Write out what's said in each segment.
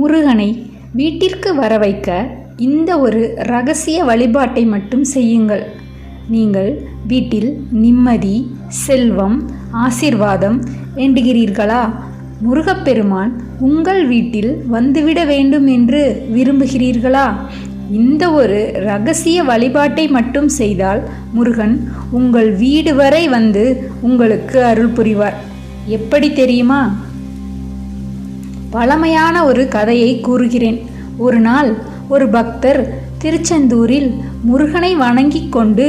முருகனை வீட்டிற்கு வர வைக்க இந்த ஒரு ரகசிய வழிபாட்டை மட்டும் செய்யுங்கள். நீங்கள் வீட்டில் நிம்மதி செல்வம் ஆசீர்வாதம் வேண்டுகிறீர்களா? முருகப்பெருமான் உங்கள் வீட்டில் வந்துவிட வேண்டும் என்று விரும்புகிறீர்களா? இந்த ஒரு ரகசிய வழிபாட்டை மட்டும் செய்தால் முருகன் உங்கள் வீடு வரை வந்து உங்களுக்கு அருள் புரிவார். எப்படி தெரியுமா? பழமையான ஒரு கதையை கூறுகிறேன். ஒரு நாள் ஒரு பக்தர் திருச்செந்தூரில் முருகனை வணங்கிக் கொண்டு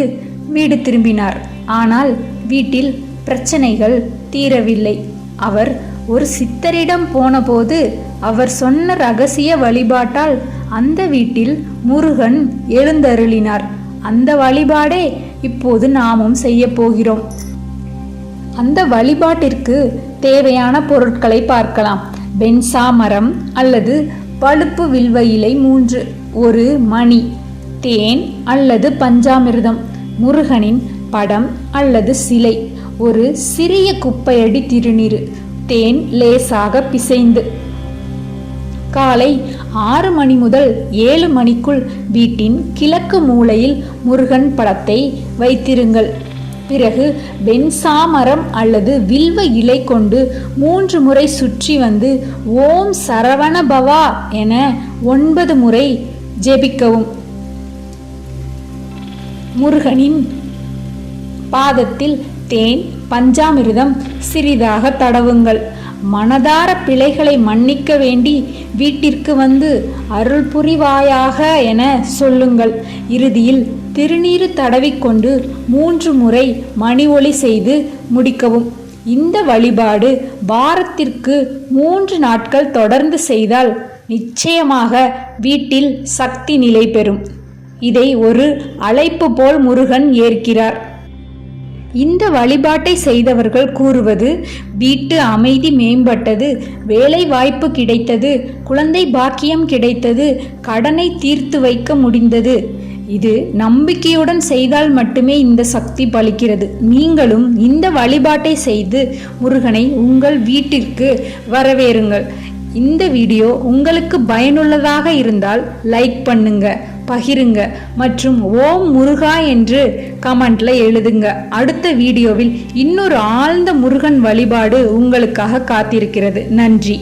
வீடு திரும்பினார். ஆனால் வீட்டில் பிரச்சனைகள் தீரவில்லை. அவர் ஒரு சித்தரிடம் போனபோது அவர் சொன்ன ரகசிய வழிபாட்டால் அந்த வீட்டில் முருகன் எழுந்தருளினார். அந்த வழிபாடே இப்போது நாமும் செய்ய போகிறோம். அந்த வழிபாட்டிற்கு தேவையான பொருட்களை பார்க்கலாம். பென்சா மரம் அல்லது பழுப்பு வில்வ இலை மூன்று. ஒரு மணி தேன் அல்லது பஞ்சாமிர்தம். முருகனின் படம் அல்லது சிலை. ஒரு சிறிய குப்பையடி திருநீர். தேன் லேசாக பிசைந்து. காலை ஆறு மணி முதல் ஏழு மணிக்குள் வீட்டின் கிழக்கு மூலையில் முருகன் படத்தை வைத்திருங்கள். பிறகு வெண்சாமரம் அல்லது வில்வ இலை கொண்டு மூன்று முறை சுற்றி வந்து ஓம் சரவண பவா என ஒன்பது முறை ஜெபிக்கவும். முருகனின் பாதத்தில் தேன் பஞ்சாமிர்தம் சிறிதாக தடவுங்கள். மனதார பிழைகளை மன்னிக்க வேண்டி வீட்டிற்கு வந்து அருள் புரிவாயாக என சொல்லுங்கள். இறுதியில் திருநீறு தடவிக்கொண்டு மூன்று முறை மணி ஒளி செய்து முடிக்கவும். இந்த வழிபாடு வாரத்திற்கு மூன்று நாட்கள் தொடர்ந்து செய்தால் நிச்சயமாக வீட்டில் சக்தி நிலை பெறும். இதை ஒரு அழைப்பு போல் முருகன் ஏற்கிறார். இந்த வழிபாட்டை செய்தவர்கள் கூறுவது வீட்டு அமைதி மேம்பட்டது வேலை வாய்ப்பு கிடைத்தது குழந்தை பாக்கியம் கிடைத்தது கடனை தீர்த்து வைக்க முடிந்தது. இது நம்பிக்கையுடன் செய்தால் மட்டுமே இந்த சக்தி பலிக்கிறது. நீங்களும் இந்த வழிபாட்டை செய்து முருகனை உங்கள் வீட்டிற்கு வரவேறுங்கள். இந்த வீடியோ உங்களுக்கு பயனுள்ளதாக இருந்தால் லைக் பண்ணுங்கள் பகிருங்க மற்றும் ஓம் முருகா என்று கமெண்ட்ல எழுதுங்க. அடுத்த வீடியோவில் இன்னொரு ஆழ்ந்த முருகன் வழிபாடு உங்களுக்காக காத்திருக்கிறது. நன்றி.